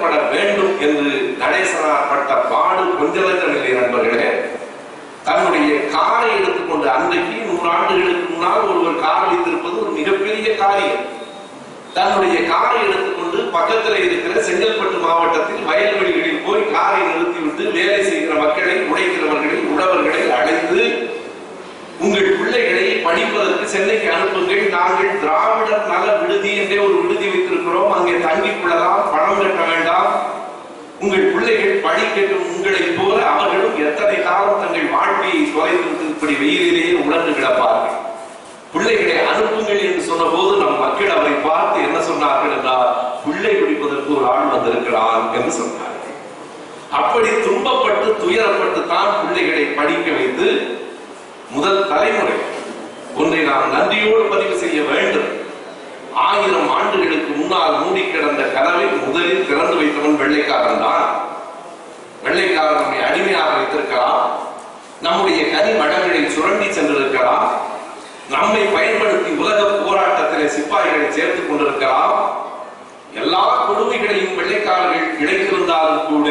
உயர்த்தப்பட வேண்டும் என்று நடேசனார் பட்ட பாடு கொஞ்சலஞ்சமில்லை நண்பர்களே. தன்னுடைய காரை எடுத்துக்கொண்டு அன்றைக்கு நூறாண்டுகளுக்கு முன்னால் ஒருவர் கார் வைத்திருப்பது ஒரு மிகப்பெரிய காரியம். தன்னுடைய காரை எடுத்துக்கொண்டு பக்கத்தில் இருக்கிற செங்கல்பட்டு மாவட்டத்தில் வயல்வெளிகளில் போய் காரை நிறுத்திவிட்டு வேலை செய்கிற மக்களை உடைக்கிறவர்களை உழவர்களை அழைத்து உங்கள் பிள்ளைகள் படிப்பதற்கு சென்னைக்கு அனுப்புங்கள். நாங்கள் திராவிடர் நல விடுதி என்றே ஒரு விடுதி வைத்திருக்கிறோம். அங்கே தங்கிக் கொள்ளலாம் பணம் கட்ட வேண்டாம். உங்கள் பிள்ளைகள் படிக்கட்டும் உங்களைப் போல அவர்களும் எத்தனை காலம் தங்கள் வாழ்க்கையை தொலைத்து இப்படி வெயிலிலேயே உழந்து கிடப்பார்கள். பிள்ளைகளை அனுப்புங்கள் என்று சொன்னபோது நம் மக்கள் அவரை பார்த்து என்ன சொன்னார்கள் என்றால் பிள்ளை பிடிப்பதற்கு ஒரு ஆள் வந்திருக்கிறான் என்று சொன்னார்கள். அப்படி துன்பப்பட்டு துயரப்பட்டு தான் பிள்ளைகளை படிக்க வைத்து முதல் தலைமுறை ஒன்றை நாம் நன்றியோடு பதிவு செய்ய வேண்டும். ஆயிரம் ஆண்டுகளுக்கு முன்னால் மூடி கிடந்த கதவை முதலில் திறந்து வைத்தவன் வெள்ளைக்காரன் தான். வெள்ளைக்காரன் நம்மை அடிமையாக வைத்திருக்கலாம். நம்முடைய கனி வளங்களை சுரண்டி சென்றிருக்கலாம். நம்மை பயன்படுத்தி உலக போராட்டத்திலே சிப்பாய்களை சேர்த்துக் கொண்டிருக்கலாம். எல்லா கொடுமைகளையும் வெள்ளைக்காரர்கள் கிடைத்திருந்தாலும் கூட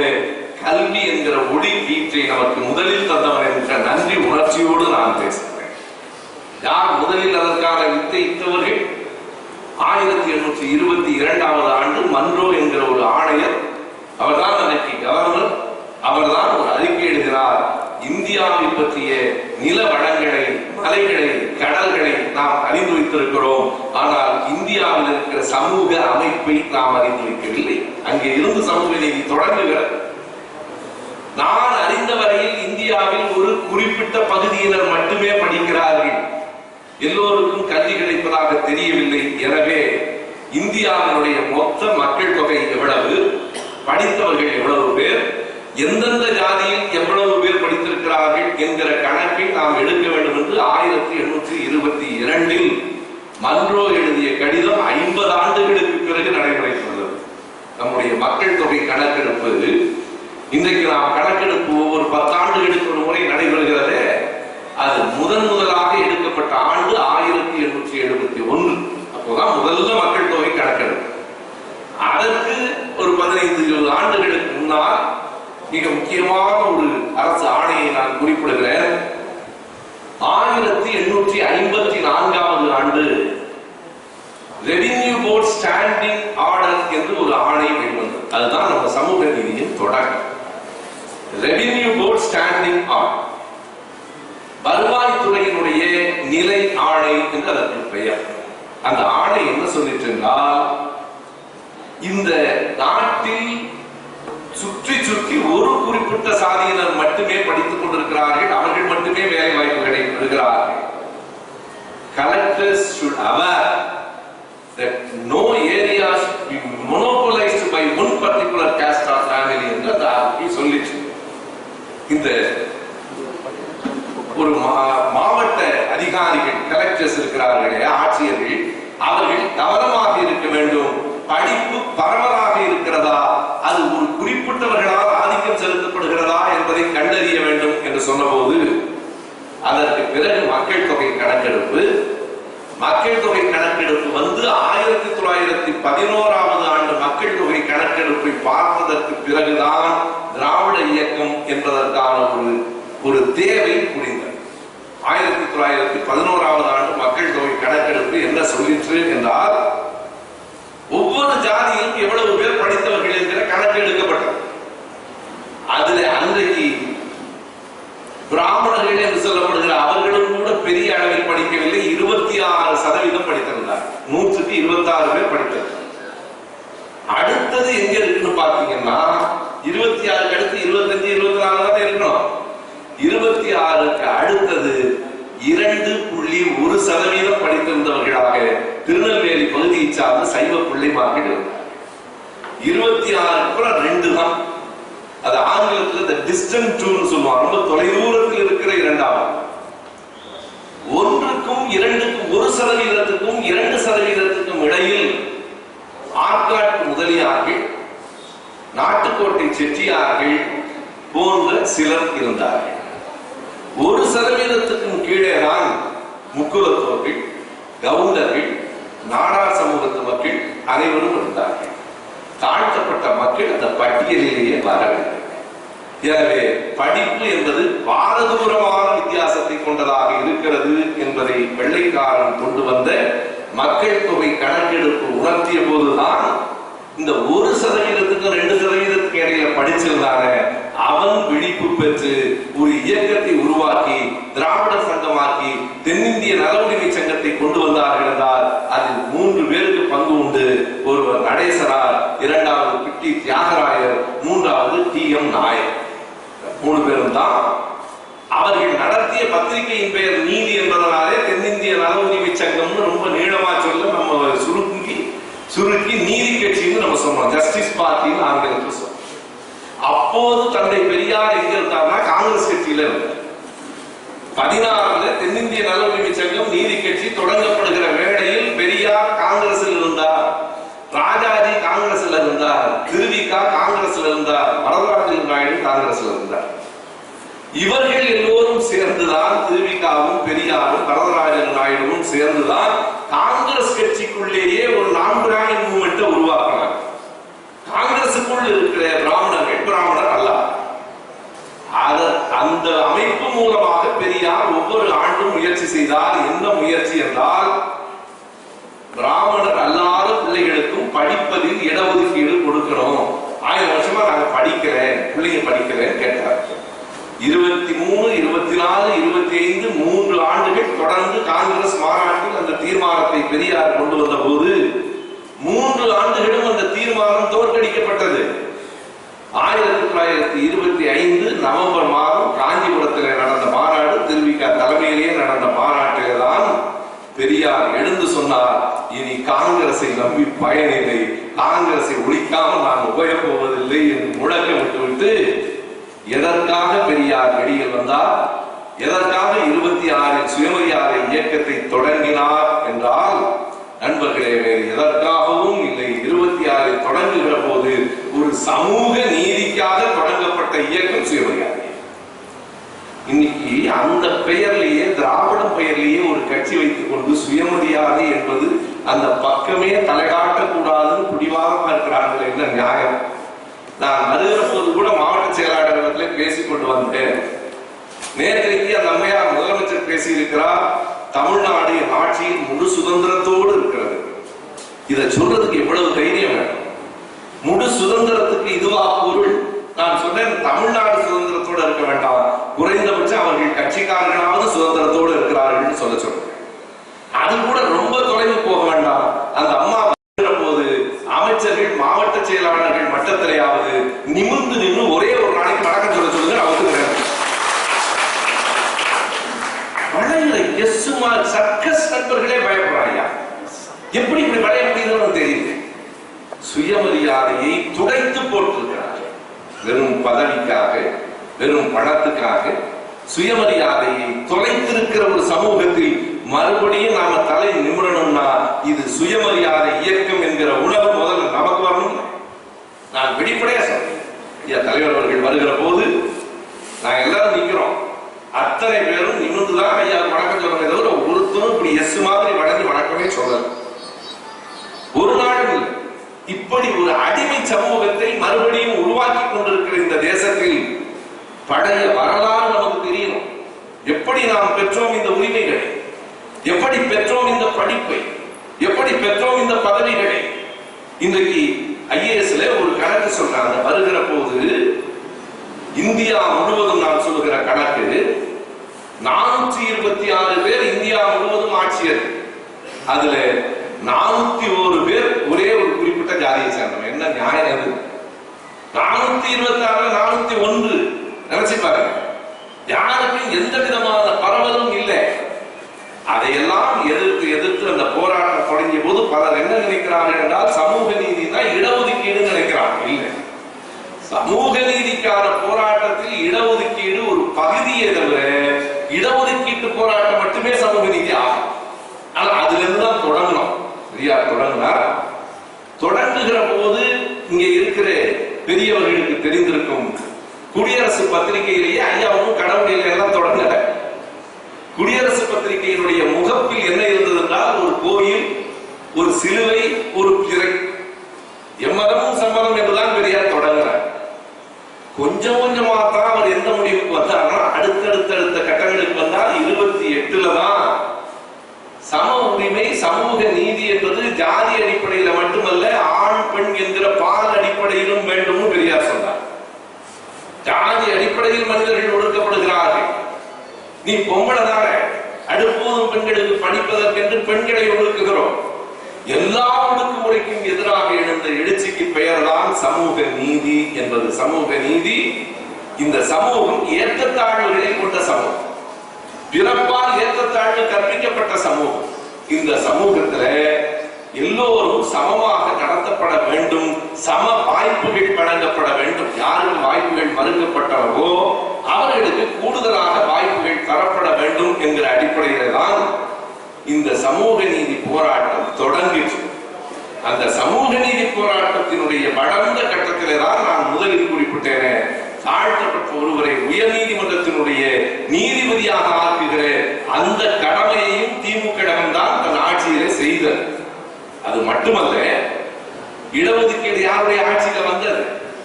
கல்வி என்கிற ஒளி கீற்றை நமக்கு முதலில் தந்தவன் என்ற நன்றி உணர்ச்சியோடு நான் பேசுகிறேன். யார் முதலில் அதற்கான வித்தையிட்டவர்கள் ஆயிரத்தி எண்ணூற்றி இருபத்தி இரண்டாவது ஆண்டு மன்றோ என்கிற ஒரு ஆணையர் அவர்தான் அன்னைக்கு கவர்னர் அவர்தான் ஒரு அறிக்கை எழுதினார். இந்தியாவை பற்றிய நில வளங்களை மலைகளை கடல்களை நாம் அறிந்து வைத்திருக்கிறோம் ஆனால் இந்தியாவில் இருக்கிற சமூக அமைப்பை நாம் அறிந்து வைக்கவில்லை அங்கே இருந்து சமூக நீதி தொடங்குகிறது. நான் அறிந்த வரையில் இந்தியாவில் ஒரு குறிப்பிட்ட பகுதியினர் மட்டுமே படிக்கிறார்கள். எல்லோருக்கும் கல்வி கிடைப்பதாக தெரியவில்லை. எனவே இந்தியாவினுடைய மொத்த மக்கள் தொகை எவ்வளவு? படித்தவர்கள் எவ்வளவு பேர்? எந்தெந்த ஜாதியில் எவ்வளவு பேர் படித்திருக்கிறார்கள் என்கிற கணக்கை நாம் எடுக்க வேண்டும் என்று ஆயிரத்தி எண்ணூற்றி இருபத்தி இரண்டில் மன்றோ எழுதிய கடிதம் ஐம்பது ஆண்டுகளுக்கு பிறகு நடைமுறைக்கு நம்முடைய மக்கள் தொகை கணக்கெடுப்பு இன்றைக்கு நாம் கணக்கெடுப்பு ஒவ்வொரு பத்தாண்டுகளுக்கு ஒரு முறை நடைபெறுகிறதே. அது முதன் முதல் எடுக்கப்பட்ட ஆண்டு ஆயிரத்தி எண்ணூற்றி எழுபத்தி ஒன்று. அப்போதான் முதல்ல மக்கள் தொகை கணக்கெடுப்பு அதற்கு ஒரு பதினைந்து இருபது ஆண்டுகளுக்கு முன்னால் மிக முக்கியமான ஒரு அரசு ஆணையை நான் குறிப்பிடுகிறேன். ஆயிரத்தி எண்ணூற்றி ஐம்பத்தி நான்காவது ஆண்டு ரெவின்யூ போர்ட் ஸ்டாண்டிங் ஆர்டர் என்று ஒரு ஆணை வெளிவந்தது. அதுதான் நம்ம சமூக நீதியின் தொடக்கம். ரெவின்யூ போர்ட் ஸ்டாண்டிங் ஆர்டர் வருவாய்த்துறையினுடைய நிலை ஆணை என்று அதற்கு பெயர். அந்த ஆணை என்ன சொல்லிட்டு இந்த நாட்டில் சுற்றி சுற்றி ஒரு குறிப்பிட்ட சாதியினர் மட்டுமே படித்துக் கொண்டிருக்கிறார்கள் அவர்கள் மட்டுமே வேலை வாய்ப்புகளை பெறுகிறார்கள். கலெக்டர்ஸ் should அவர் that no area should be monopolized by one particular caste or family என்று அந்த சொல்லிச்சு இந்த ஒரு மா- அதிகாரிகள் கலெக்டர்ஸ் இருக்கிறார்களே ஆட்சியர்கள் அவர்கள் கவனமாக இருக்க வேண்டும். படிப்பு பரவலாக இருக்கிறதா? அது ஒரு குறிப்பிட்டவர்களால் ஆதிக்கம் செலுத்தப்படுகிறதா என்பதை கண்டறிய வேண்டும் என்று சொன்னபோது அதற்கு பிறகு மக்கள் தொகை கணக்கெடுப்பு மக்கள் தொகை கணக்கெடுப்பு வந்து ஆயிரத்தி தொள்ளாயிரத்தி பதினோராவது ஆண்டு மக்கள் தொகை கணக்கெடுப்பை பார்த்ததற்கு பிறகுதான் திராவிட இயக்கம் என்பதற்கான ஒரு ஒரு தேவை புரிந்தது. ஆயிரத்தி தொள்ளாயிரத்தி பதினோராவது ஆண்டு மக்கள் தொகை கணக்கெடுப்பு என்ன சொல்லிற்று என்றால் ஒவ்வொரு ஜாதியிலும் எவ்வளவு பேர் படித்தவர்கள் என்கிற கணக்கு எடுக்கப்பட்டது அதுல அன்றைக்கு பிராமணர்கள் என்று சொல்லப்படுகிற அவர்களும் கூட பெரிய அளவில் படிக்கவில்லை இருபத்தி ஆறு சதவீதம் படித்திருந்தார் நூற்றுக்கு இருபத்தி ஆறு பேர் படித்தார் அடுத்தது எங்க இருக்குன்னு பாத்தீங்கன்னா இருபத்தி ஆறுக்கு அடுத்து இருபத்தஞ்சு இருபத்தி நாலு தான் இருக்கணும் இருபத்தி ஆறுக்கு அடுத்தது இரண்டு புள்ளி ஒரு சதவீதம் படித்திருந்தவர்களாக திருநெல்வேலி பகுதியை சார்ந்த சைவ பிள்ளைமார்கள். இருபத்தி ஆறு அப்புறம் ரெண்டு தான். அது ஆங்கிலத்தில் இந்த டிஸ்டன்ட் டூன்னு சொல்லுவாங்க. ரொம்ப தொலைதூரத்தில் இருக்கிற இரண்டாவது ஒன்றுக்கும் இரண்டுக்கும் ஒரு சதவீதத்துக்கும் இரண்டு சதவீதத்துக்கும் இடையில் ஆற்காட்டு முதலியார்கள் நாட்டுக்கோட்டை செட்டியார்கள் போன்ற சிலர் இருந்தார்கள். ஒரு சதவீதத்துக்கும் கீழே தான் முக்குலத்தோர்கள் கவுண்டர்கள் நாடார் சமூகத்து மக்கள் அனைவரும் இருந்தார்கள். தாழ்த்தப்பட்ட மக்கள் அந்த பட்டியலிலேயே வரவில்லை எனவே படிப்பு என்பது பாரதூரமான வித்தியாசத்தை கொண்டதாக இருக்கிறது என்பதை வெள்ளைக்காரன் கொண்டு வந்த மக்கள் தொகை கணக்கெடுப்பு உணர்த்திய போதுதான் இந்த ஒரு சதவீதத்துக்கு ரெண்டு சதவீதத்துக்கு இடையில படிச்சிருந்தாங்க அவன் விழிப்பு பெற்று ஒரு இயக்கத்தை உருவாக்கி திராவிட தென்னிந்திய நல உரிமை சங்கத்தை கொண்டு வந்தார்கள் என்றால் அதில் மூன்று பேருக்கு பங்கு உண்டு. ஒருவர் நடேசரார் இரண்டாவது பிட்டி தியாகராயர் மூன்றாவது டி எம் நாயர். மூணு பேரும் தான் அவர்கள் நடத்திய பத்திரிகையின் பெயர் நீதி என்பதனாலே தென்னிந்திய நல உரிமை சங்கம்னு ரொம்ப நீளமா சொல்ல நம்ம சுருக்கி சுருக்கி நீதி கட்சின்னு நம்ம சொன்னோம் ஜஸ்டிஸ் பார்ட்டின்னு ஆங்கிலத்தில் சொல்றோம். அப்போது தந்தை பெரியார் எங்க இருந்தார்னா காங்கிரஸ் கட்சியில இருந்தார். பதினாறுல இந்திய நல உரிமை சங்கம் நீதி கட்சி தொடங்கப்படுகிற வேளையில் பெரியார் காங்கிரஸில் இருந்தார். ராஜாஜி காங்கிரஸில் இருந்தார். திருவிகா காங்கிரஸில் இருந்தார். வரதராஜன் நாயுடு காங்கிரஸில் இருந்தார். இவர்கள் எல்லோரும் சேர்ந்துதான் திருவிகாவும் பெரியாரும் வரதராஜன் நாயுடுவும் சேர்ந்துதான் காங்கிரஸ் கட்சிக்குள்ளேயே ஒரு நான் பிராமின் மூமெண்ட்டை உருவாக்குறாங்க காங்கிரசுக்குள் இருக்கிற பிராமணர்கள் பிராமணர் அந்த அமைப்பு மூலமாக பெரியார் ஒவ்வொரு ஆண்டும் முயற்சி செய்தார். என்ன முயற்சி என்றால் பிராமணர் அல்லாத பிள்ளைகளுக்கும் படிப்பதில் இடஒதுக்கீடு கொடுக்கணும். ஆயிரம் வருஷமா நாங்க படிக்கிறேன் பிள்ளைங்க படிக்கிறேன் கேட்டார். இருபத்தி மூணு இருபத்தி நாலு இருபத்தி ஐந்து மூன்று ஆண்டுகள் தொடர்ந்து காங்கிரஸ் மாநாட்டில் அந்த தீர்மானத்தை பெரியார் கொண்டு வந்த போது மூன்று ஆண்டுகளும் அந்த தீர்மானம் தோற்கடிக்கப்பட்டது. ஆயிரத்தி தொள்ளாயிரத்தி இருபத்தி ஐந்து நவம்பர் மாதம் காஞ்சிபுரத்தில் நடந்த மாநாடு திருவிக்கா தலைமையிலேயே நடந்த மாநாட்டில் தான் பெரியார் எழுந்து சொன்னார் இனி காங்கிரஸை நம்பி பயனில்லை. காங்கிரஸை ஒழிக்காமல் நான் உபயோகப்போவதில்லை என்று முழக்க விட்டுவிட்டு எதற்காக பெரியார் வெளியில் வந்தார்? எதற்காக இருபத்தி ஆறில் சுயமரியாதை இயக்கத்தை தொடங்கினார் என்றால் நண்பர்களே வேறு எதற்காகவும் இல்லை. இருபத்தி ஆறில் தொடங்குகிற போது ஒரு சமூக நீதிக்காக தொடங்கப்பட்ட இயக்கம் சுயமரியாதை. இன்னைக்கு அந்த பெயர்லேயே திராவிட பெயர்லேயே ஒரு கட்சி வைத்துக் கொண்டு சுயமரியாதை என்பது அந்த பக்கமே தலைகாட்டக்கூடாதுன்னு பிடிவாதமா இருக்கிறார்கள் என்ன நியாயம். நான் வருகிற போது கூட மாவட்ட செயலாளர்களிடத்துல பேசிக் கொண்டு வந்தேன். நேற்றைக்கு அந்த அம்மையார் முதலமைச்சர் பேசியிருக்கிறார் தமிழ்நாடு ஆட்சியின் முழு சுதந்திரத்தோடு இருக்கிறது. இதை சொல்றதுக்கு எவ்வளவு தைரியம் வேணும்? முழு சுதந்திரத்துக்கு இதுவா பொருள். நான் சொன்னேன் தமிழ்நாடு சுதந்திரத்தோடு இருக்க வேண்டாம். குறைந்தபட்சம் அவர்கள் கட்சிக்காரர்களாவது சுதந்திரத்தோடு இருக்கிறார்கள் சொல்ல சொல்றேன் அது கூட ரொம்ப தொலைவு போக வேண்டாம். அந்த அம்மா வருகிற போது அமைச்சர்கள் மாவட்ட செயலாளர்கள் மட்டத்திலேயாவது நிமிர்ந்து நின்று ஒரே ஒரு நாளைக்கு வணக்கம் சொல்ல சொல்லுங்க நான் ஒத்துக்கிறேன் வளையல எஸ்மா சர்க்கஸ் நண்பர்களே பயப்படுறாங்க எப்படி இப்படி வளைய முடியுதுன்னு தெரியல சுயமரியாதையை துடைத்து போட்டிருக்கிறார்கள் வெறும் பதவிக்காக வெறும் பணத்துக்காக சுயமரியாதையை தொலைத்திருக்கிற ஒரு சமூகத்தில் மறுபடியும் நாம தலை நிமிடணும்னா இது சுயமரியாதை இயக்கம் என்கிற உணர்வு முதல்ல நமக்கு வரணும். நான் வெளிப்படையா சொல்றேன். தலைவர் அவர்கள் வருகிற போது நாங்க எல்லாரும் நிக்கிறோம். அத்தனை பேரும் நிமிர்ந்துதான் ஐயா வணக்கம் சொல்லுங்க தவிர ஒருத்தரும் இப்படி எஸ் மாதிரி வழங்கி வணக்கமே சொல்லல. ஒரு நாளும் இல்லை. இப்படி ஒரு அடிமை சமூகத்தை மறுபடியும் உருவாக்கி கொண்டிருக்கிற இந்த தேசத்தில் பழைய வரலாறு நமக்கு தெரியணும். எப்படி நாம் பெற்றோம் இந்த உரிமைகளை? எப்படி பெற்றோம் இந்த படிப்பை? எப்படி பெற்றோம் இந்த பதவிகளை? இன்றைக்கு ஐஏஎஸ்ல ஒரு கணக்கு சொல்றாங்க. வருகிற போது இந்தியா முழுவதும் நான் சொல்லுகிற கணக்கு நானூற்றி இருபத்தி ஆறு பேர் இந்தியா முழுவதும் ஆட்சியர். அதுல நானூத்தி ஒரு பேர் ஒரே ஒரு குறிப்பிட்ட ஜாதியை சேர்ந்தவங்க. என்ன நியாயம் அது? நானூத்தி இருபத்தி ஆறு நானூத்தி ஒன்று. நினைச்சு பாருங்க. யாருக்கும் எந்த விதமான பரவலும் இல்லை. அதையெல்லாம் எதிர்த்து எதிர்த்து அந்த போராட்டம் தொடங்கிய போது பலர் என்ன நினைக்கிறார்கள் என்றால் சமூக நீதினா இடஒதுக்கீடு நினைக்கிறாங்க. இல்லை. சமூக நீதிக்கான போராட்டத்தில் இடஒதுக்கீடு ஒரு பகுதியை தவிர இடஒதுக்கீட்டு போராட்டம் மட்டுமே சமூக நீதி ஆகும். ஆனா அதுல இருந்து தான் தொடங்கணும். பெரியார் தொடங்கினார்? தொடங்குகிற போது இங்க இருக்கிற பெரியவர்களுக்கு தெரிந்திருக்கும். குடியரசு பத்திரிகையிலேயே ஐயாவும் கடவுளில் எல்லாம் தொடங்கல குடியரசு பத்திரிகையினுடைய முகப்பில் என்ன இருந்தது என்றால் ஒரு கோயில் ஒரு சிலுவை ஒரு பிறை. எம்மதமும் சம்மதம் என்றுதான் கொஞ்சம் கொஞ்சமா தான் அவர் எந்த முடிவுக்கு வந்தார்னா அடுத்தடுத்த அடுத்த கட்டங்களுக்கு வந்தால் இருபத்தி எட்டுல தான் சம உரிமை சமூக நீதி என்பது ஜாதிய அடிப்படையில மட்டுமல்ல ஆண் பெண் என்கிற பால் அடிப்படையிலும் வேண்டும்னு பெரியார் சொன்னார் ஜாதி அடிப்படையில் மனிதர்கள் ஒடுக்கப்படுகிறார்கள் நீ பொம்பளை தானே அடுப்போதும் பெண்களுக்கு படிப்பதற்கென்று பெண்களை ஒடுக்குகிறோம். எல்லா ஒடுக்குமுறைக்கும் எதிராக எழுந்த எழுச்சிக்கு பெயர்தான் சமூக நீதி என்பது. சமூக நீதி இந்த சமூகம் ஏற்றத்தாழ்வுகளை கொண்ட சமூகம். பிறப்பால் ஏற்றத்தாழ்வு கற்பிக்கப்பட்ட சமூகம். இந்த சமூகத்துல எல்லோரும் சமமாக நடத்தப்பட வேண்டும் சம வாய்ப்புகள் வழங்கப்பட வேண்டும். யாருக்கு வாய்ப்புகள் மறுக்கப்பட்டவர்களோ அவர்களுக்கு கூடுதலாக வாய்ப்புகள் தரப்பட வேண்டும் என்கிற அடிப்படையில் இந்த சமூக நீதி போராட்டம் தொடங்கிற்று. அந்த சமூக நீதி போராட்டத்தினுடைய வளர்ந்த கட்டத்திலே தான் நான் முதலில் குறிப்பிட்டேனே. தாழ்த்தப்பட்ட ஒருவரை உயர் நீதிமன்றத்தினுடைய நீதிபதியாக ஆக்குகிற அந்த கடமையையும் திமுக தான் தன் ஆட்சியிலே செய்தது. அது மட்டுமல்ல இடஒதுக்கீடு யாருடைய ஆட்சியில வந்தது?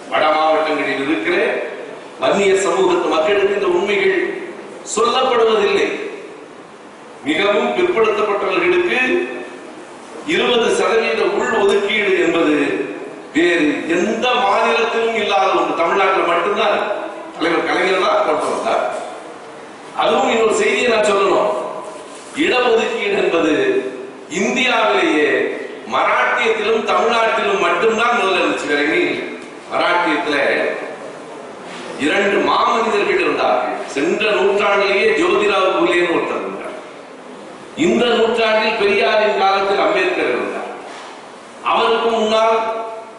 வட மாவட்டங்களில் இருக்கிற வன்னிய சமூகத்து மக்களுக்கு இந்த உண்மைகள் சொல்லப்படுவதில்லை. மிகவும் பிற்படுத்தப்பட்டவர்களுக்கு இருபது சதவீத உள் ஒதுக்கீடு என்பது வேறு எந்த மாநிலத்திலும் இல்லாத ஒன்று. தமிழ்நாட்டில் மட்டும்தான். தலைவர் கலைஞர் தான் கொண்டு வந்தார். அதுவும் இன்னொரு செய்தியை நான் சொல்லணும். இடஒதுக்கீடு என்பது இந்தியாவிலேயே மராட்டியத்திலும் தமிழ்நாட்டிலும் மட்டும்தான் முதல்ல இருந்துச்சு. வேற மராட்டியத்தில் மராட்டியத்துல இரண்டு மாமனிதர்கள் இருந்தார்கள். சென்ற நூற்றாண்டிலேயே இந்த நூற்றாண்டில் பெரியாரின் காலத்தில் அம்பேத்கர் இருந்தார். அவருக்கு முன்னால்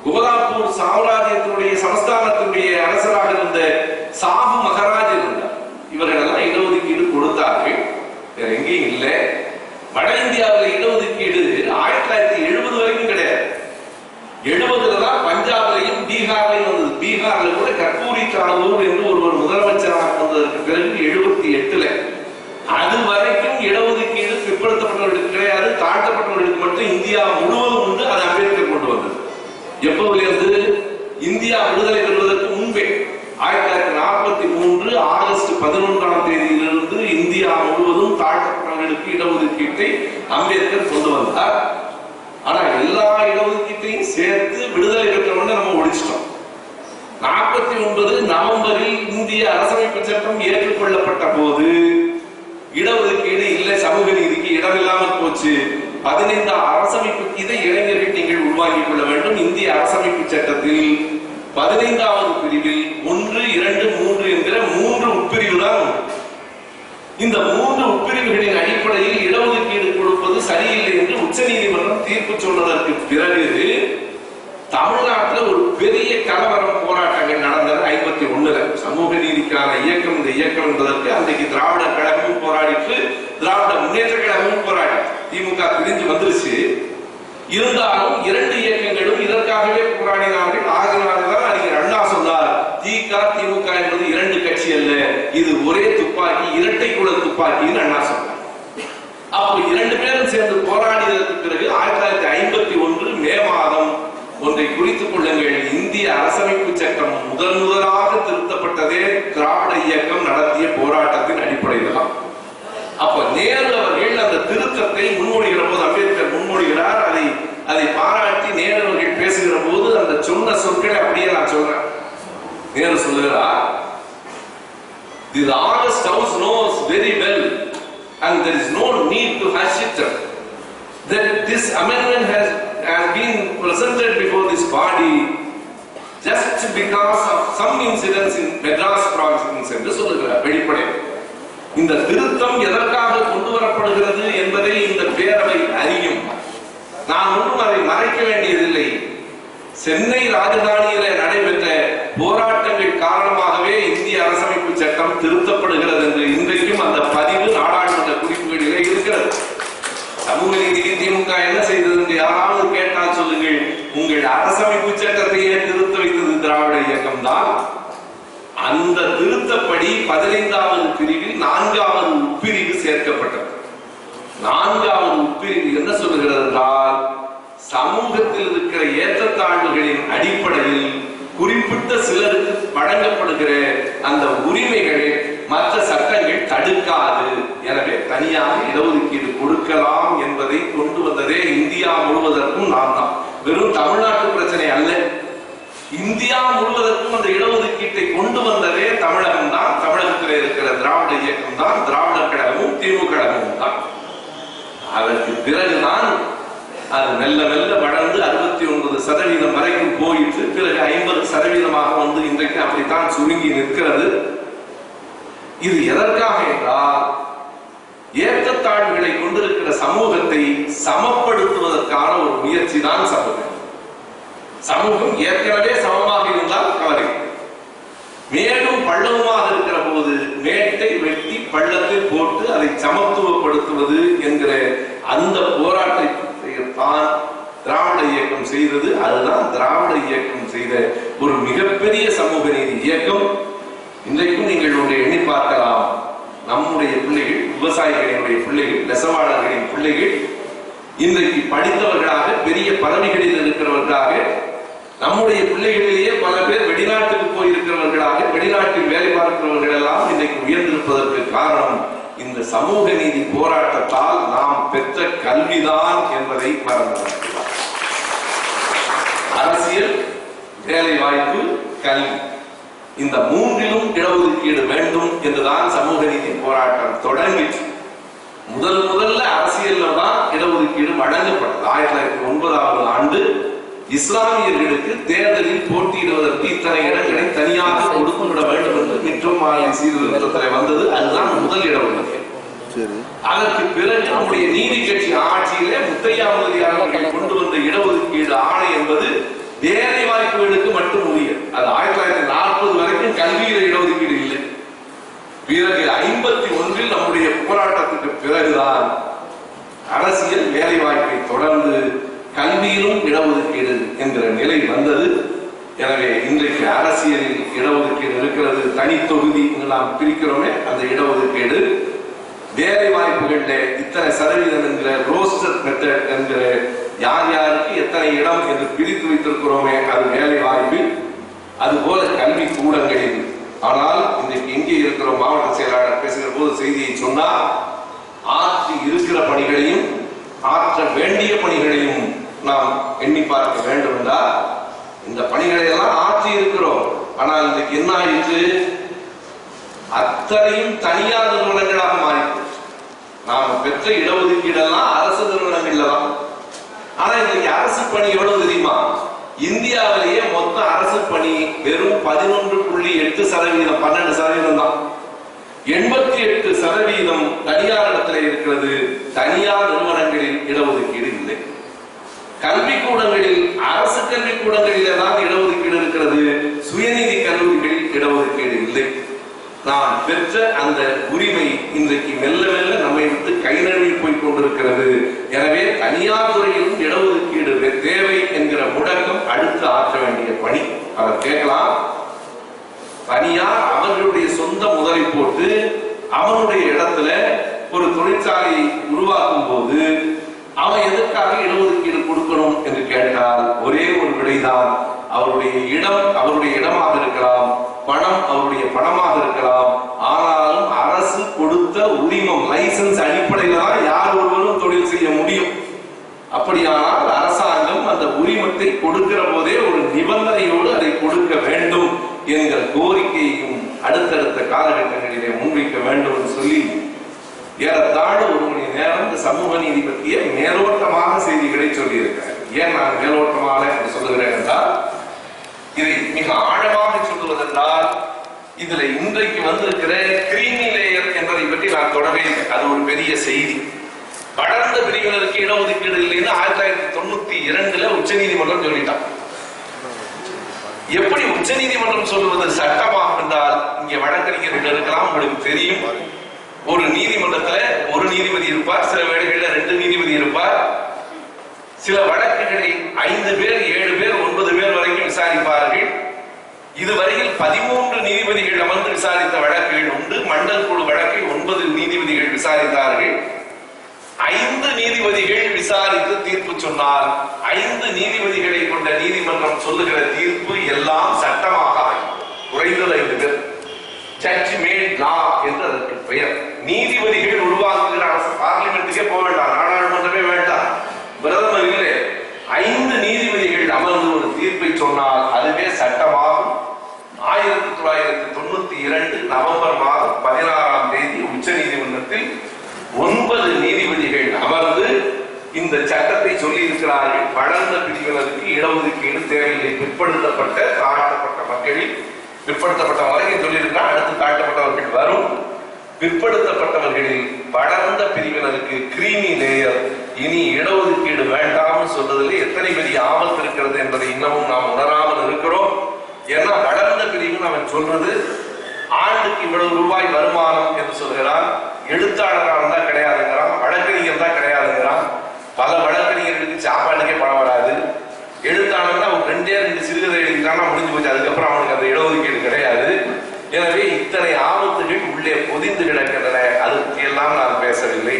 குபராப்பூர் சாம்ராஜ்யத்தினுடைய சமஸ்தானத்தினுடைய அரசராக இருந்த சாஹு மகராஜ் இருந்தார் இவர்கள் எல்லாம் இடஒதுக்கீடு கொடுத்தார்கள் வேற எங்கேயும் இல்லை வட இந்தியாவில் இடஒதுக்கீடு ஆயிரத்தி தொள்ளாயிரத்தி எழுபது வரைக்கும் கிடையாது எழுபதுல தான் பஞ்சாப்லையும் பீகார்லையும் வந்தது பீகார்ல கூட கற்பூரி சாலூர் என்று ஒருவர் முதலமைச்சராக வந்ததற்கு பிறகு எழுபத்தி எட்டுல அது வரைக்கும் இடஒதுக்கீடு பிற்படுத்தப்பட்டவர்களுக்கு கிடையாது தாழ்த்தப்பட்டவர்களுக்கு மட்டும் இந்தியா முழுவதும் உண்டு அது அம்பேத்கர் கொண்டு வந்தது எப்போதிலிருந்து இந்தியா விடுதலை பெறுவதற்கு முன்பே ஆயிரத்தி தொள்ளாயிரத்தி நாற்பத்தி மூன்று ஆகஸ்ட் பதினொன்றாம் தேதியிலிருந்து இந்தியா முழுவதும் தாழ்த்தப்பட்டவர்களுக்கு இடஒதுக்கீட்டை அம்பேத்கர் கொண்டு வந்தார். ஆனா எல்லா இடஒதுக்கீட்டையும் சேர்த்து விடுதலை பெற்றவொடனே நம்ம ஒழிச்சிட்டோம் நாற்பத்தி ஒன்பது நவம்பரில் இந்திய அரசமைப்பு சட்டம் ஏற்றுக்கொள்ளப்பட்ட போது இடஒதுக்கீடு இல்லை சமூக நீதிக்கு இடம் இல்லாமல் போச்சு. பதினைந்து அரசமைப்பு இதை இளைஞர்கள் நீங்கள் உருவாக்கிக் கொள்ள வேண்டும். இந்திய அரசமைப்பு சட்டத்தில் பதினைந்தாவது பிரிவில் ஒன்று இரண்டு மூன்று என்கிற மூன்று உட்பிரிவு தான் இந்த மூன்று உட்பிரிவுகளின் அடிப்படையில் சரியில்லை என்று உச்ச நீதிமன்றம் தீர்ப்பு சொன்னதற்கு பிறகு தமிழ்நாட்டில் ஒரு பெரிய கலவரம் போராட்டங்கள் நடந்தது ஐம்பத்தி ஒண்ணுல. சமூக நீதிக்கான இயக்கம் இந்த இயக்கம் என்பதற்கு அன்றைக்கு திராவிட கழகமும் போராடிட்டு திராவிட முன்னேற்ற கழகமும் போராடி திமுக பிரிஞ்சு வந்துருச்சு. இருந்தாலும் இரண்டு இயக்கங்களும் இதற்காகவே போராடினார்கள். ஆகினால்தான் அறிஞர் அண்ணா சொன்னார் திக திமுக என்பது இரண்டு கட்சி அல்ல இது ஒரே துப்பாக்கி இரட்டை குழ துப்பாக்கின்னு அண்ணா சொன்னார். அப்போ இரண்டு பேரும் சேர்ந்து போராடியதற்கு பிறகு ஆயிரத்தி தொள்ளாயிரத்தி ஐம்பத்தி ஒன்று மே மாதம் ஒன்றை குறித்துக் கொள்ளுங்கள். இந்திய அரசமைப்பு சட்டம் முதன் முதலாக திருத்தப்பட்டதே திராவிட இயக்கம் நடத்திய போராட்டத்தின் அடிப்படையில் தான். அப்ப நேரு அவர்கள் அந்த திருத்தத்தை முன்மொழிகிற போது அம்பேத்கர் முன்மொழிகிறார். அதை அதை பாராட்டி நேரு அவர்கள் பேசுகிற போது அந்த சொன்ன சொற்களை அப்படியே நான் சொல்றேன். நேரு சொல்லுகிறார் The August House knows very well, and there is no amendment has, has been presented before this body just because of some incidents in Madras province என்று சொல்லுகிறார் வெளிப்படை இந்த திருத்தம் எதற்காக கொண்டு வரப்படுகிறது என்பதை இந்த பேரவை அறியும். நான் ஒன்றும் அதை மறைக்க வேண்டியதில்லை. சென்னை ராஜதானியில நடைபெற்ற போராட்டங்கள் காரணமாகவே இந்திய அரசமைப்பு சட்டம் திருத்தப்படுகிறது என்று இன்றைக்கும் அந்த பதிவு நாடாளுமன்ற குறிப்புகளிலே இருக்கிறது. சமூக நீதி நான் என்ன செய்தது என்று யாராவது கேட்டால் சொல்லுங்கள். உங்கள் அரசமைப்பு சட்டத்தையே திருத்த வைத்தது? திராவிட இயக்கம் தான் அந்த திருத்தப்படி பதினைந்தாவது பிரிவில் நான்காவது உட்பிரிவு சேர்க்கப்பட்டது. நான்காவது உட்பிரிவு என்ன சொல்லுகிறது என்றால் சமூகத்தில் இருக்கிற ஏற்றத்தாழ்வுகளின் அடிப்படையில் குறிப்பிட்ட சிலருக்கு வழங்கப்படுகிற அந்த உரிமைகள் மற்ற தடுக்காது. எனவே தனியாக இடஒதுக்கீடு கொடுக்கலாம் என்பதை கொண்டு வந்ததே இந்தியா முழுவதற்கும் நான் தான். வெறும் தமிழ்நாட்டு பிரச்சனை அல்ல. இந்தியா முழுவதற்கும் அந்த இடஒதுக்கீட்டை கொண்டு வந்ததே தமிழகம் தான். தமிழகத்தில் இருக்கிற திராவிட இயக்கம் தான். திராவிடர் கழகமும் திமுக கழகமும் தான். அதற்கு பிறகுதான் அது மெல்ல மெல்ல வளர்ந்து அறுபத்தி ஒன்பது சதவீதம் வரைக்கும் போயிட்டு பிறகு ஐம்பது சதவீதமாக வந்து இன்றைக்கு அப்படித்தான் சுருங்கி நிற்கிறது. இது எதற்காக என்றால் ஏற்றத்தாழ்வுகளை கொண்டிருக்கிற சமூகத்தை சமப்படுத்துவதற்கான ஒரு முயற்சி தான் சமூகம். சமூகம் ஏற்கனவே சமமாக இருந்தால் கவலை மேலும் பள்ளவுமாக இருக்கிற போது மேட்டை வெட்டி பள்ளத்தை போட்டு அதை சமத்துவப்படுத்துவது என்கிற அந்த போராட்டத்தை தான் திராவிட இயக்கம் செய்தது. அதுதான் திராவிட இயக்கம் செய்த ஒரு மிகப்பெரிய சமூக நீதி இயக்கம். இன்றைக்கும் நீங்கள் ஒன்றை எண்ணி பார்க்கலாம். நம்முடைய பிள்ளைகள் விவசாயிகளினுடைய பிள்ளைகள் நெசவாளர்களின் பிள்ளைகள் இன்றைக்கு படித்தவர்களாக பெரிய பதவிகளில் இருக்கிறவர்களாக நம்முடைய பிள்ளைகளிலேயே பல பேர் வெளிநாட்டுக்கு போயிருக்கிறவர்களாக வெளிநாட்டில் வேலை பார்க்கிறவர்கள் எல்லாம் இன்றைக்கு உயர்ந்திருப்பதற்கு காரணம் இந்த சமூக நீதி போராட்டத்தால் நாம் பெற்ற கல்விதான் என்பதை மறந்து அரசியல் வேலை வாய்ப்பு கல்வி. இந்த மூன்றிலும் இடஒதுக்கீடு வேண்டும் என்றுதான் சமூக நீதி போராட்டம் தொடங்கிற்று. முதல் முதல்ல அரசியல்ல தான் இடஒதுக்கீடு வழங்கப்பட்டது. ஆயிரத்தி தொள்ளாயிரத்தி ஒன்பதாவது ஆண்டு இஸ்லாமியர்களுக்கு தேர்தலில் போட்டியிடுவதற்கு இத்தனை இடங்களை தனியாக கொடுத்து விட வேண்டும் என்று மிற்றும் மாநில சீர்திருத்தத்தில் வந்தது. அதுதான் முதல் இடஒதுக்கீடு. அதற்கு பிறகு நம்முடைய நீதி கட்சி ஆட்சியிலே முத்தையா முதலியார் கொண்டு வந்த இடஒதுக்கீடு ஆணை என்பது வேலை வாய்ப்புகளுக்கு மட்டும் உரிய. அது ஆயிரத்தி தொள்ளாயிரத்தி நாற்பது வரைக்கும் கல்வியில இடஒதுக்கீடு இல்லை. பிறகு ஐம்பத்தி ஒன்றில் நம்முடைய போராட்டத்துக்கு பிறகுதான் அரசியல் வேலை வாய்ப்பை தொடர்ந்து கல்வியிலும் இடஒதுக்கீடு என்கிற நிலை வந்தது. எனவே இன்றைக்கு அரசியலில் இடஒதுக்கீடு இருக்கிறது. தனி தொகுதி நாம் பிரிக்கிறோமே அந்த இடஒதுக்கீடு. வேலை வாய்ப்புகளில் இத்தனை சதவீதம் என்கிற ரோஸ்டர் மெத்தட் என்கிற யார் யாருக்கு எத்தனை இடம் என்று பிரித்து வைத்திருக்கிறோமே அது வேலை வாய்ப்பு அதுபோல கல்வி கூடங்களில். ஆனால் இன்றைக்கு எங்கே இருக்கிற மாவட்ட செயலாளர் பேசுகிற போது செய்தியை சொன்னால் ஆற்றி இருக்கிற பணிகளையும் ஆற்ற வேண்டிய பணிகளையும் நாம் எண்ணி பார்க்க வேண்டும் என்றால் இந்த பணிகளை எல்லாம் ஆற்றி இருக்கிறோம். ஆனால் இன்றைக்கு என்ன ஆயிற்று? அத்தனையும் தனியார் நிறுவனங்களாக மாறிப்போச்சு. நாம் பெற்ற இடஒதுக்கீடெல்லாம் அரசு நிறுவனங்கள்ல தான் ஆனா இன்னைக்கு அரசு பணி எவ்வளவு தெரியுமா? இந்தியாவிலேயே மொத்த அரசு பணி வெறும் பதினொன்று புள்ளி எட்டு சதவீதம் பன்னெண்டு சதவீதம் தான். எண்பத்தி எட்டு சதவீதம் தனியார் இடத்துல இருக்கிறது. தனியார் நிறுவனங்களில் இடஒதுக்கீடு இல்லை. கல்விக்கூடங்களில் அரசு கல்விக்கூடங்களிலே தான் இடஒதுக்கீடு இருக்கிறது. சுயநிதி கல்லூரிகளில் இடஒதுக்கீடு நான் பெற்ற அந்த உரிமை இன்றைக்கு மெல்ல மெல்ல நம்மை விட்டு கை நழுவி போய் கொண்டிருக்கிறது. எனவே தனியார் துறையிலும் இடஒதுக்கீடு தேவை என்கிற முடக்கம் அடுத்து ஆற்ற வேண்டிய பணி. அவர் கேட்கலாம். தனியார் அவர்களுடைய சொந்த முதலை போட்டு அவனுடைய இடத்துல ஒரு தொழிற்சாலையை உருவாக்கும் போது அவன் எதற்காக இடஒதுக்கீடு கொடுக்கணும் என்று கேட்டால் ஒரே ஒரு விடைதான். அவருடைய இடம் அவருடைய இடமாக இருக்கலாம். பணம் அவருடைய பணமாக இருக்கலாம். ஆனாலும் அரசு கொடுத்த உரிமம் லைசன்ஸ் அடிப்படையில தான் யார் ஒருவரும் தொழில் செய்ய முடியும். அப்படியானால் அரசாங்கம் அந்த உரிமத்தை கொடுக்கிற போதே ஒரு நிபந்தனையோடு அதை கொடுக்க வேண்டும் என்கிற கோரிக்கையையும் அடுத்தடுத்த காலகட்டங்களிலே முன்வைக்க வேண்டும் என்று சொல்லி ஏறத்தாழ ஒரு மணி நேரம் இந்த சமூக நீதி பற்றிய மேலோட்டமாக செய்திகளை சொல்லியிருக்கிறேன் ஏன் நான் மேலோட்டமாக என்று சொல்லுகிறேன் என்றால் இதை மிக ஆழமாக சொல்வதென்றால் இதுல இன்றைக்கு வந்திருக்கிற கிரீமி லேயர் என்பதை பற்றி நான் தொடவே இல்லை. அது ஒரு பெரிய செய்தி. வளர்ந்த பிரிவினருக்கு இடஒதுக்கீடு இல்லைன்னு ஆயிரத்தி தொள்ளாயிரத்தி தொண்ணூத்தி இரண்டுல உச்ச நீதிமன்றம் சொல்லிட்டான். எப்படி உச்ச நீதிமன்றம் சொல்லுவது சட்டமாகும் என்றால் இங்க வழக்கறிஞர்கள் இருக்கலாம் உங்களுக்கு தெரியும். ஒரு நீதிமன்றத்துல ஒரு நீதிபதி இருப்பார் சில வேளைகளில் ரெண்டு நீதிபதி இருப்பார். சில வழக்குகளை ஐந்து பேர் ஏழு பேர் ஒன்பது பேர் வரைக்கும் விசாரிப்பார்கள். இதுவரையில் பதிமூன்று நீதிபதிகள் அமர்ந்து விசாரித்த வழக்குகள் உண்டு மண்டல் குழு வழக்கை ஒன்பது நீதிபதிகள் விசாரித்தார்கள். ஐந்து நீதிபதிகள் விசாரித்து தீர்ப்பு சொன்னார். ஐந்து நீதிபதிகளை கொண்ட நீதிமன்றம் சொல்லுகிற தீர்ப்பு எல்லாம் சட்டமாக குறைந்தது ஐந்து பேர். ஜட்ஜ் மேட் லா என்று அதற்கு பெயர். நீதிபதிகள் உருவாக்குகிற அரசு பார்லிமெண்ட்டுக்கே போக வேண்டாம் நாடாளுமன்றமே வேண்டாம். பிரதமர் இல்லை ஐந்து நீதிபதிகள் அமர்ந்து ஒரு தீர்ப்பை சொன்னால் அதுவே சட்டமாகும் ஆயிரத்தி தொள்ளாயிரத்தி தொண்ணூத்தி இரண்டு நவம்பர் மாதம் பதினாறாம் தேதி உச்ச நீதிமன்றத்தில் ஒன்பது நீதிபதிகள் அமர்ந்து இந்த சட்டத்தை சொல்லி இருக்கிறார்கள் வளர்ந்த பிரிவினருக்கு இடஒதுக்கீடு தேவையில்லை. பிற்படுத்தப்பட்ட தாழ்த்தப்பட்ட மக்களில் பிற்படுத்தப்பட்ட வரைக்கும் சொல்லியிருக்கிறார். அடுத்து தாழ்த்தப்பட்டவர்கள் வரும். பிற்படுத்தப்பட்டவர்களில் வளர்ந்த பிரிவினருக்கு கிரீமி லேயர் இனி இடஒதுக்கீடு வேண்டாம்னு சொல்றதுல எத்தனை பெரிய ஆபத்து இருக்கிறது என்பதை இன்னமும் நாம் உணராமல் இருக்கிறோம். ஏன்னா வளர்ந்த பிரிவுன்னு அவன் சொல்றது ஆண்டுக்கு இவ்வளவு ரூபாய் வருமானம் என்று சொல்கிறான் எழுத்தாளராக இருந்தா கிடையாதுங்கிறான் வழக்கறிஞர் தான் கிடையாதுங்கிறான். பல வழக்கறிஞர்களுக்கு சாப்பாட்டுக்கே பணம் வராது. எழுத்தாளர்னா ஒரு ரெண்டே ரெண்டு சிறுகதை எழுதிட்டானா முடிஞ்சு போச்சு. அதுக்கப்புறம் அவனுக்கு அந்த இடஒதுக்கீடு கிடையாது. எனவே இத்தனை ஆபத்துகள் உள்ளே பொதிந்து கிடக்கின்றன. அது பற்றியெல்லாம் நான் பேசவில்லை.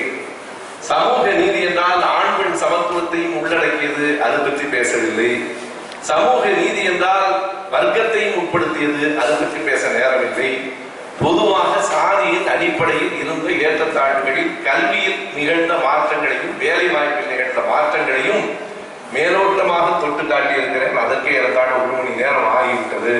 சமூக நீதி என்றால் ஆண் பெண் சமத்துவத்தையும் உள்ளடக்கியது அது பற்றி பேசவில்லை. சமூக நீதி என்றால் வர்க்கத்தையும் உட்படுத்தியது அது பற்றி பேச நேரமில்லை. பொதுவாக சாதியின் அடிப்படையில் இருந்த ஏற்றத்தாழ்வுகளில் கல்வியில் நிகழ்ந்த மாற்றங்களையும் வேலை வாய்ப்பில் நிகழ்ந்த மாற்றங்களையும் மேலோட்டமாக தொட்டு காட்டியிருக்கிறேன் அதற்கே ஏறத்தாழ ஒரு மணி நேரம் ஆகிவிட்டது.